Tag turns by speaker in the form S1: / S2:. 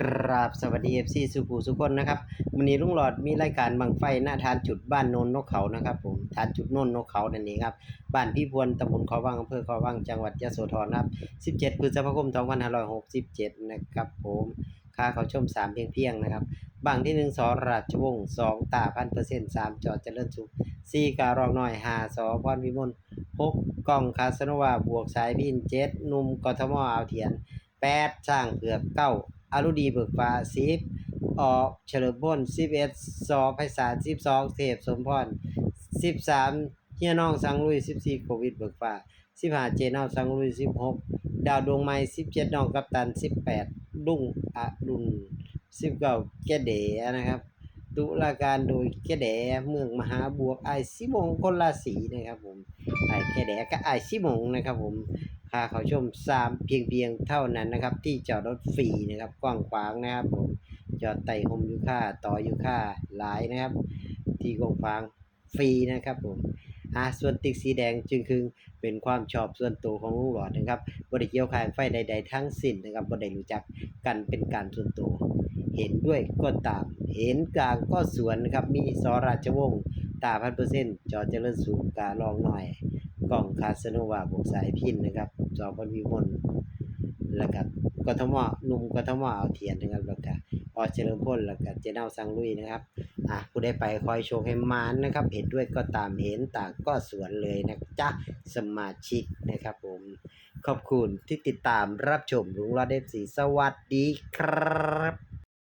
S1: ครับสวัสดีเอฟซีสุภูสุคนนะครับวันนี้ลุงหลอดมีรายการบังไฟหน้าทานจุดบ้านโนนนกเขานะครับผมทานจุดโนนนกเขานั่นเองครับบ้านพี่พวนตำบลเขาวังอำเภอเขาวังจังหวัดยะโสธรครับ17พฤษภาคม2567นะครับผมค่าเขาชม3เพียงเพียงนะครับบางที่1สอราชวงศ์2ตาพันเปอร์เซ็นต์3จอดเจริญสุข4การองน้อย5สอพรวิมล6กล้องคาสโนวาบวกสายพิน7หนุ่มกทมอาวเถียน8สร้างเผือกเก้า อารุดีเบิกฟ้า10ออกเฉลิมพล11สอไพศาล12เทพสมพร13เฮียน้องสังลุย14โควิดเบิกฟ้า15เจนเอาสังลุย16ดาวดวงใหม่17น้องกัปตัน18ดุ้งอรุณ19แกเดนะครับ ตุลาการโดยแกเดเมืองมหาบวกไอซิมงคนราศีนะครับผมไอแกเดกับไอซิมงนะครับผม คาเขาชม3เพียงเพียงเท่านั้นนะครับ ที่จอดรถฟรีนะครับ กว้างขวางนะครับผมจอดไต่หมยูค่าต่อยูค่าหลายนะครับ ที่กว้างขวางฟรีนะครับผมอ่าส่วนติ๊กสีแดงจึงคือเป็นความชอบส่วนตัวของลุงหลอดนะครับบ่ได้เกี่ยวข้องไฟใด ๆ ทั้งสิ้นนะครับบ่ได้รู้จักกันเป็นการส่วนตัว เห็นด้วยก็ตาม เห็นกลางก็สวนนะครับ มีสราชวงศ์ตาพันเปอร์เซ็นต์จอเจริญสูงกาลองหน่อย ล่องคาสโนวาบวกสายพินนะครับจอพันวิมลแล้วก็กทมนุ่มกทมเอาเทียนนะครับแล้วก็ออเฉลิมพลแล้วก็เจเนาสังลุยนะครับอะผู้ได้ไปคอยโชว์ให้มานนะครับเห็นด้วยก็ตามเห็นต่างก็สวนเลยนะจ๊ะสมาชิกนะครับผมขอบคุณที่ติดตามรับชมลุงรอดเดฟสีสวัสดีครับ